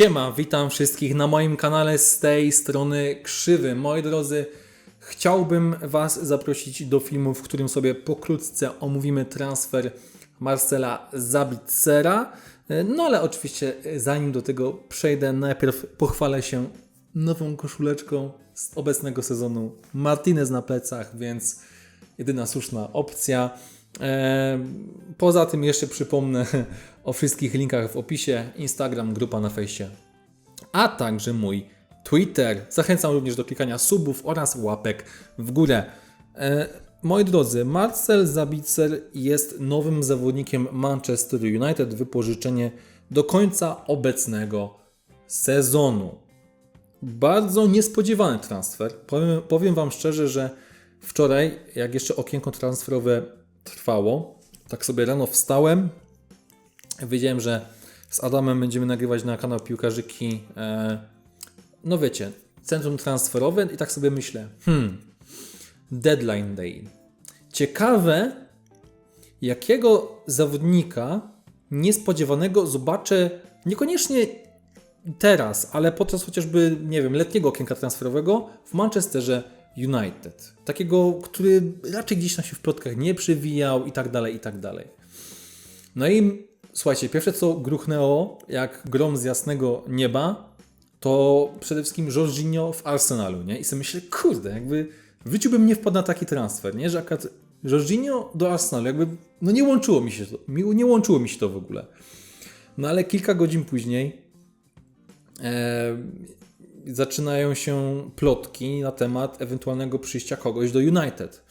Siema, witam wszystkich na moim kanale z tej strony Krzywy. Moi drodzy, chciałbym Was zaprosić do filmu, w którym sobie pokrótce omówimy transfer Marcela Zabicera. No ale oczywiście zanim do tego przejdę, najpierw pochwalę się nową koszuleczką z obecnego sezonu Martinez na plecach, więc jedyna słuszna opcja. E, Poza tym jeszcze przypomnę o wszystkich linkach w opisie, Instagram, grupa na fejsie, a także mój Twitter. Zachęcam również do klikania subów oraz łapek w górę. E, Moi drodzy, Marcel Zabicer jest nowym zawodnikiem Manchester United, wypożyczenie do końca obecnego sezonu. Bardzo niespodziewany transfer. Powiem, powiem Wam szczerze, że wczoraj, jak jeszcze okienko transferowe trwało, tak sobie rano wstałem. Wiedziałem, że z Adamem będziemy nagrywać na kanał Piłkarzyki. E, no wiecie, centrum transferowe i tak sobie myślę, hmm, deadline day. Ciekawe, jakiego zawodnika niespodziewanego zobaczę niekoniecznie teraz, ale podczas chociażby, nie wiem, letniego okienka transferowego w Manchesterze United. Takiego, który raczej gdzieś tam się w plotkach nie przewijał i tak dalej, i tak dalej. No i słuchajcie, pierwsze co gruchnęło, jak grom z jasnego nieba, to przede wszystkim Jorginho w Arsenalu, nie? I sobie myślę, kurde, jakby w życiu bym nie wpadł na taki transfer, nie? Że akurat Jorginho do Arsenalu, jakby, no nie łączyło mi się to, nie łączyło mi się to w ogóle. No ale kilka godzin później e, zaczynają się plotki na temat ewentualnego przyjścia kogoś do United.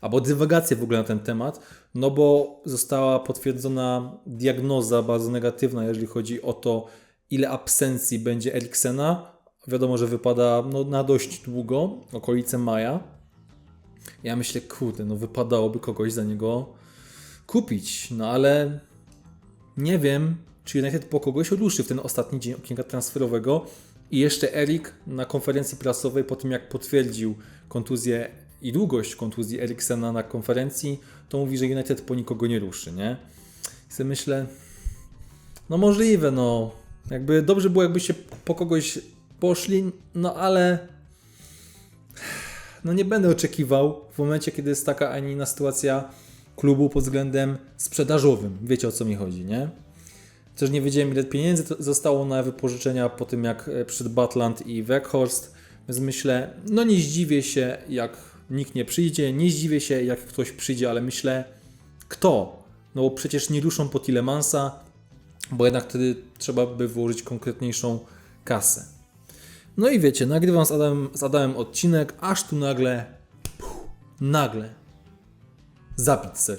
Albo dywagacje w ogóle na ten temat, no bo została potwierdzona diagnoza bardzo negatywna, jeżeli chodzi o to, ile absencji będzie Eriksena. Wiadomo, że wypada no, na dość długo, okolice maja. Ja myślę, kurde, no wypadałoby kogoś za niego kupić, no ale nie wiem, czy United po kogoś odłuży w ten ostatni dzień okienka transferowego. I jeszcze Erik na konferencji prasowej, po tym jak potwierdził kontuzję i długość kontuzji Eriksena na konferencji, to mówi, że United po nikogo nie ruszy, nie? I sobie myślę, no możliwe, no. Jakby dobrze było, jakbyście po kogoś poszli, no ale no nie będę oczekiwał w momencie, kiedy jest taka, a nie inna sytuacja klubu pod względem sprzedażowym. Wiecie o co mi chodzi, nie? Też nie wiedziałem, ile pieniędzy zostało na wypożyczenia po tym, jak e, przyszedł Batland i Weghorst. Więc myślę, no nie zdziwię się, jak nikt nie przyjdzie, nie zdziwię się, jak ktoś przyjdzie, ale myślę, kto? No bo przecież nie ruszą po Tilemansa, bo jednak wtedy trzeba by włożyć konkretniejszą kasę. No i wiecie, nagrywam z Adamem, z Adamem odcinek, aż tu nagle, puh, nagle, Zabicer.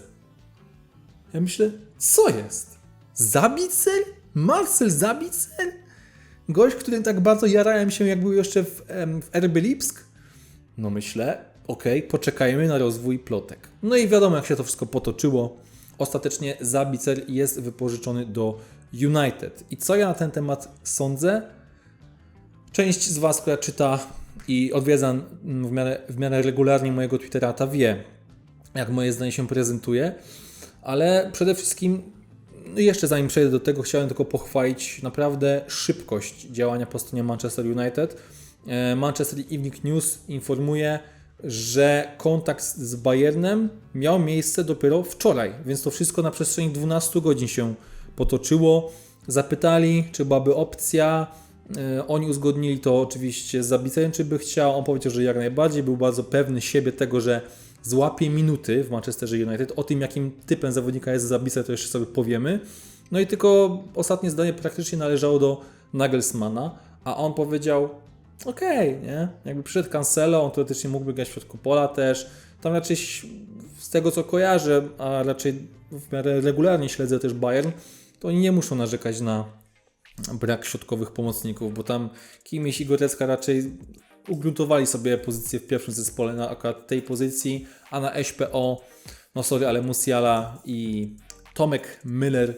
Ja myślę, co jest? Zabicer? Marcel Zabicer? Gość, którym tak bardzo jarałem się, jak był jeszcze w, w RB Lipsk? No myślę, okej, poczekajmy na rozwój plotek. No i wiadomo, jak się to wszystko potoczyło. Ostatecznie Zabicer jest wypożyczony do United. I co ja na ten temat sądzę? Część z Was, która czyta i odwiedza w miarę, w miarę regularnie mojego Twittera, ta wie, jak moje zdanie się prezentuje, ale przede wszystkim, jeszcze zanim przejdę do tego, chciałem tylko pochwalić naprawdę szybkość działania po stronie Manchester United. E, Manchester Evening News informuje, że kontakt z Bayernem miał miejsce dopiero wczoraj, więc to wszystko na przestrzeni 12 godzin się potoczyło. Zapytali, czy byłaby opcja. E, Oni uzgodnili to oczywiście z Zabicerem, czy by chciał. On powiedział, że jak najbardziej. Był bardzo pewny siebie tego, że złapie minuty w Manchesterze United. O tym, jakim typem zawodnika jest Zabicer, to jeszcze sobie powiemy. No i tylko ostatnie zdanie praktycznie należało do Nagelsmana, a on powiedział, okej, nie? Jakby przyszedł Cancelo, on teoretycznie mógłby grać w środku pola też. Tam raczej z tego co kojarzę, a raczej w miarę regularnie śledzę też Bayern, to oni nie muszą narzekać na brak środkowych pomocników, bo tam Kimiś i Gorecka raczej ugruntowali sobie pozycję w pierwszym zespole na akurat tej pozycji, a na SPO, no sorry, ale Musiala i Tomek Müller,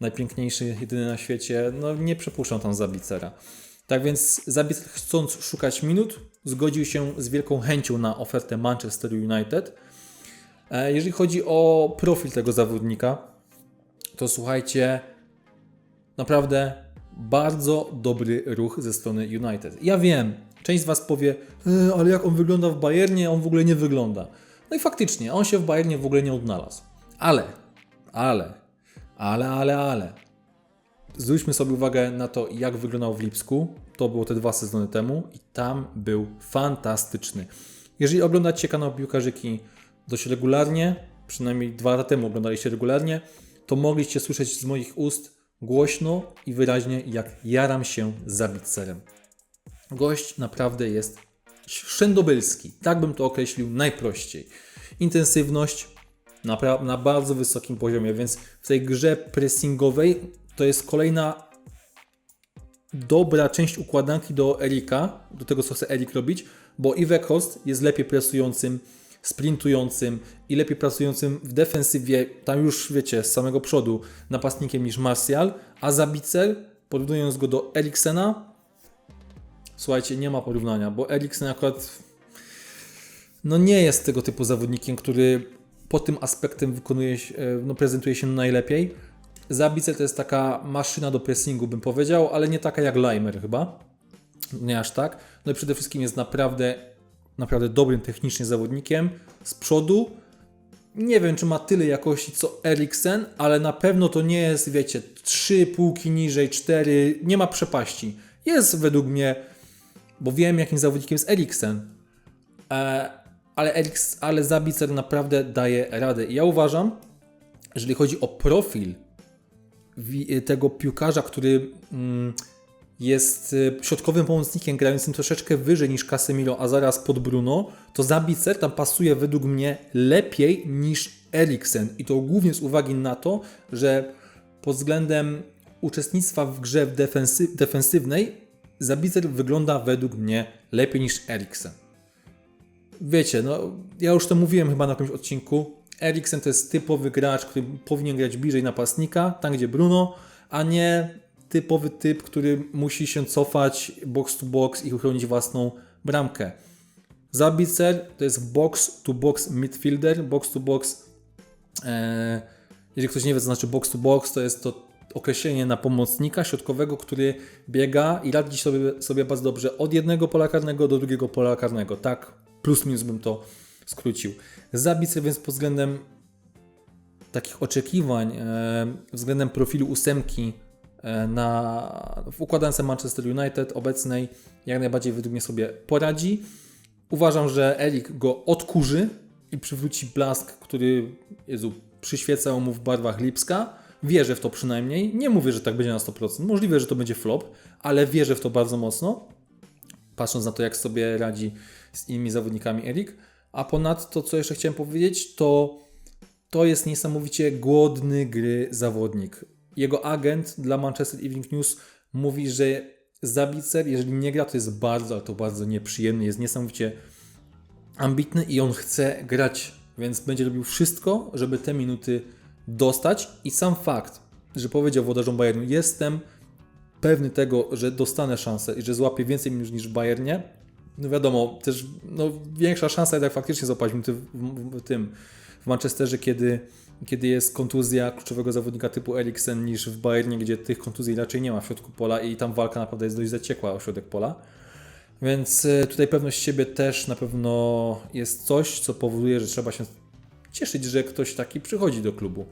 najpiękniejszy, jedyny na świecie, no nie przepuszczą tam Zabicera. Tak więc Zabicer chcąc szukać minut, zgodził się z wielką chęcią na ofertę Manchester United. E, Jeżeli chodzi o profil tego zawodnika, to słuchajcie, naprawdę Bardzo dobry ruch ze strony United. Ja wiem, część z Was powie, e, ale jak on wygląda w Bayernie, on w ogóle nie wygląda. No i faktycznie, on się w Bayernie w ogóle nie odnalazł. Ale, ale, ale, ale, ale. Zwróćmy sobie uwagę na to, jak wyglądał w Lipsku. To było te dwa sezony temu i tam był fantastyczny. Jeżeli oglądacie kanał Piłkarzyki dość regularnie, przynajmniej dwa lata temu oglądaliście regularnie, to mogliście słyszeć z moich ust głośno i wyraźnie, jak jaram się Zabitcerem. Gość naprawdę jest szczędobylski. Tak bym to określił najprościej. Intensywność na, na bardzo wysokim poziomie, więc w tej grze pressingowej to jest kolejna dobra część układanki do Erika, do tego co chce Erik robić, bo i Weghorst jest lepiej presującym, sprintującym i lepiej pracującym w defensywie, tam już wiecie, z samego przodu napastnikiem niż Martial, a Zabicer, porównując go do Eriksena, słuchajcie, nie ma porównania, bo Eriksen akurat no nie jest tego typu zawodnikiem, który pod tym aspektem wykonuje, się- e, no prezentuje się najlepiej. Zabicer to jest taka maszyna do pressingu, bym powiedział, ale nie taka jak Leimer chyba. Nie aż tak. No i przede wszystkim jest naprawdę, naprawdę dobrym technicznie zawodnikiem. Z przodu nie wiem, czy ma tyle jakości co Eriksen, ale na pewno to nie jest, wiecie, trzy półki niżej, cztery, nie ma przepaści. Jest według mnie, bo wiem, jakim zawodnikiem jest Eriksen, e, ale, Eriks, ale Zabicer naprawdę daje radę. I ja uważam, jeżeli chodzi o profil tego piłkarza, który mm, jest y, środkowym pomocnikiem grającym troszeczkę wyżej niż Casemiro, a zaraz pod Bruno, to Zabicer tam pasuje według mnie lepiej niż Eriksen. I to głównie z uwagi na to, że pod względem uczestnictwa w grze defensy- defensywnej Zabicer wygląda według mnie lepiej niż Eriksen. Wiecie, no ja już to mówiłem chyba na jakimś odcinku. Eriksen to jest typowy gracz, który powinien grać bliżej napastnika, tam gdzie Bruno, a nie typowy typ, który musi się cofać box to box i uchronić własną bramkę. Zabicer to jest box to box midfielder, box to box. E, jeżeli ktoś nie wie, co znaczy box to box, to jest to określenie na pomocnika środkowego, który biega i radzi sobie, sobie bardzo dobrze od jednego pola karnego do drugiego pola karnego. Tak, plus minus bym to skrócił. Zabicer więc pod względem takich oczekiwań, e, względem profilu ósemki e, na, w układance Manchester United obecnej jak najbardziej według mnie sobie poradzi. Uważam, że Erik go odkurzy i przywróci blask, który Jezu, przyświecał mu w barwach Lipska. Wierzę w to przynajmniej. Nie mówię, że tak będzie na 100%. Możliwe, że to będzie flop, ale wierzę w to bardzo mocno. Patrząc na to, jak sobie radzi z innymi zawodnikami Erik. A ponadto, co jeszcze chciałem powiedzieć, to to jest niesamowicie głodny gry zawodnik. Jego agent dla Manchester Evening News mówi, że Zabicer, jeżeli nie gra, to jest bardzo, ale to bardzo nieprzyjemny, jest niesamowicie ambitny i on chce grać, więc będzie robił wszystko, żeby te minuty dostać i sam fakt, że powiedział włodarzom Bayernu, jestem pewny tego, że dostanę szansę i że złapię więcej minut niż w Bayernie, no wiadomo, też no, większa szansa jednak faktycznie złapać w, w, w tym w Manchesterze, kiedy, kiedy jest kontuzja kluczowego zawodnika typu Eriksen niż w Bayernie, gdzie tych kontuzji raczej nie ma w środku pola i tam walka naprawdę jest dość zaciekła o środek pola. Więc e, tutaj pewność siebie też na pewno jest coś, co powoduje, że trzeba się cieszyć, że ktoś taki przychodzi do klubu.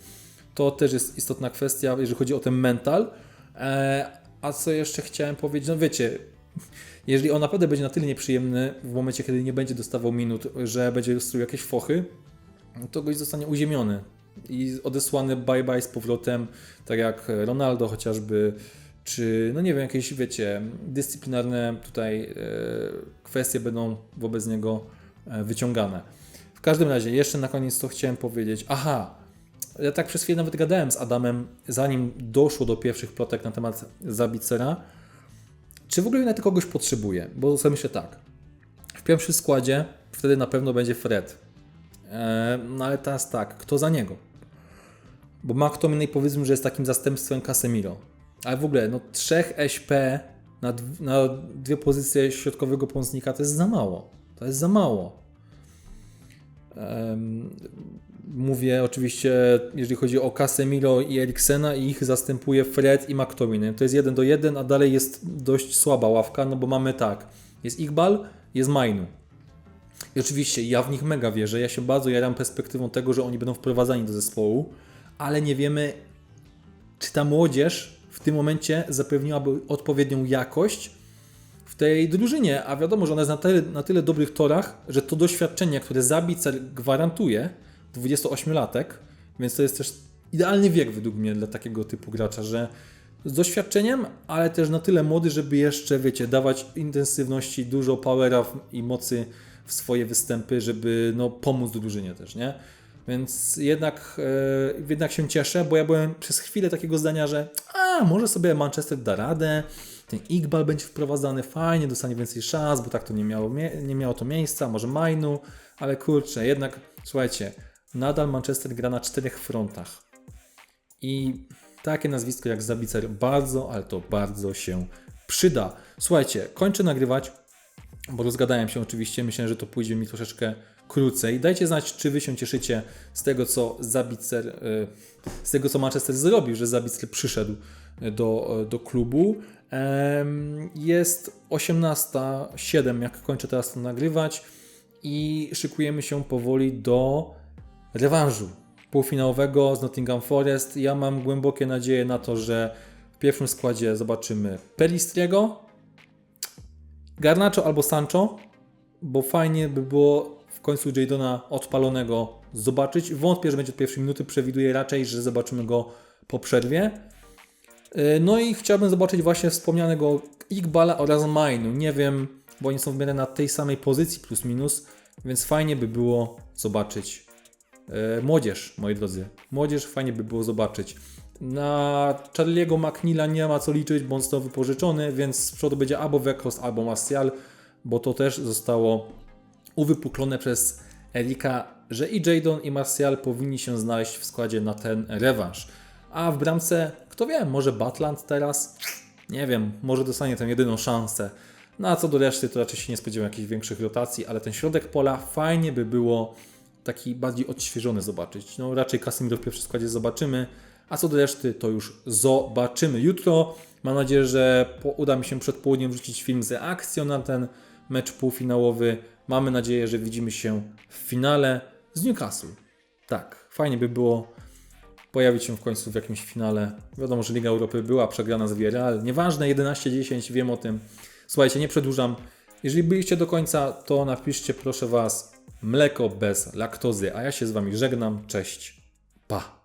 To też jest istotna kwestia, jeżeli chodzi o ten mental. E, a co jeszcze chciałem powiedzieć? No wiecie, jeżeli on naprawdę będzie na tyle nieprzyjemny w momencie, kiedy nie będzie dostawał minut, że będzie strój jakieś fochy, to gość zostanie uziemiony i odesłany bye bye z powrotem, tak jak Ronaldo chociażby, czy no nie wiem, jakieś wiecie, dyscyplinarne tutaj e, kwestie będą wobec niego e, wyciągane. Każdym razie, jeszcze na koniec to chciałem powiedzieć, aha, ja tak przez chwilę nawet gadałem z Adamem, zanim doszło do pierwszych plotek na temat Zabicera, czy w ogóle United kogoś potrzebuje? Bo sobie myślę tak, w pierwszym składzie wtedy na pewno będzie Fred, E, No ale teraz tak, kto za niego? Bo McTominay powiedzmy, że jest takim zastępstwem Casemiro. Ale w ogóle, no trzech SP na, na dwie pozycje środkowego pomocnika to jest za mało. To jest za mało. Mówię oczywiście, jeżeli chodzi o Casemiro i Eriksena i ich zastępuje Fred i McTominay. To jest jeden do jeden, a dalej jest dość słaba ławka, no bo mamy tak, jest Iqbal, jest Mainu. I oczywiście ja w nich mega wierzę, ja się bardzo jaram perspektywą tego, że oni będą wprowadzani do zespołu, ale nie wiemy, czy ta młodzież w tym momencie zapewniłaby odpowiednią jakość w tej drużynie, a wiadomo, że ona jest na tyle, na tyle dobrych torach, że to doświadczenie, które Zabicer gwarantuje, 28-latek, więc to jest też idealny wiek według mnie dla takiego typu gracza, że z doświadczeniem, ale też na tyle młody, żeby jeszcze, wiecie, dawać intensywności, dużo powera i mocy w swoje występy, żeby no, pomóc drużynie też, nie? Więc jednak, e, jednak się cieszę, bo ja byłem przez chwilę takiego zdania, że a, może sobie Manchester da radę, ten Iqbal będzie wprowadzany fajnie, dostanie więcej szans, bo tak to nie miało, nie miało to miejsca, może Mainu, ale kurczę, jednak słuchajcie, nadal Manchester gra na czterech frontach. I takie nazwisko jak Zabicer bardzo, ale to bardzo się przyda. Słuchajcie, kończę nagrywać, bo rozgadałem się oczywiście. Myślę, że to pójdzie mi troszeczkę krócej. Dajcie znać, czy wy się cieszycie z tego, co Zabicer, y, z tego, co Manchester zrobił, że Zabicer przyszedł do, do klubu. Jest 18.07, jak kończę teraz to nagrywać i szykujemy się powoli do rewanżu półfinałowego z Nottingham Forest. Ja mam głębokie nadzieje na to, że w pierwszym składzie zobaczymy Pelistriego, Garnacho albo Sancho, bo fajnie by było w końcu Jadona odpalonego zobaczyć. Wątpię, że będzie od pierwszej minuty, przewiduję raczej, że zobaczymy go po przerwie. Yy, No i chciałbym zobaczyć właśnie wspomnianego Iqbala oraz Mainu. Nie wiem, bo oni są w miarę na tej samej pozycji plus minus, więc fajnie by było zobaczyć E, Młodzież, moi drodzy. Młodzież fajnie by było zobaczyć. Na Charlie'ego McNeila nie ma co liczyć, bo on został wypożyczony, więc z przodu będzie albo Weghorst, albo Martial, bo to też zostało uwypuklone przez Erika, że i Jadon i Martial powinni się znaleźć w składzie na ten rewanż. A w bramce, kto wie, może Batland teraz? Nie wiem, może dostanie tę jedyną szansę. No a co do reszty, to raczej się nie spodziewam jakichś większych rotacji, ale ten środek pola fajnie by było taki bardziej odświeżony zobaczyć. No raczej Casemiro w pierwszym składzie zobaczymy, a co do reszty to już zobaczymy. Jutro mam nadzieję, że uda mi się przed południem wrzucić film z akcją na ten mecz półfinałowy. Mamy nadzieję, że widzimy się w finale z Newcastle. Tak, fajnie by było pojawić się w końcu w jakimś finale. Wiadomo, że Liga Europy była przegrana z Villarreal. Nieważne, 11-10, wiem o tym. Słuchajcie, nie przedłużam. Jeżeli byliście do końca, to napiszcie proszę Was mleko bez laktozy, a ja się z Wami żegnam. Cześć. Pa.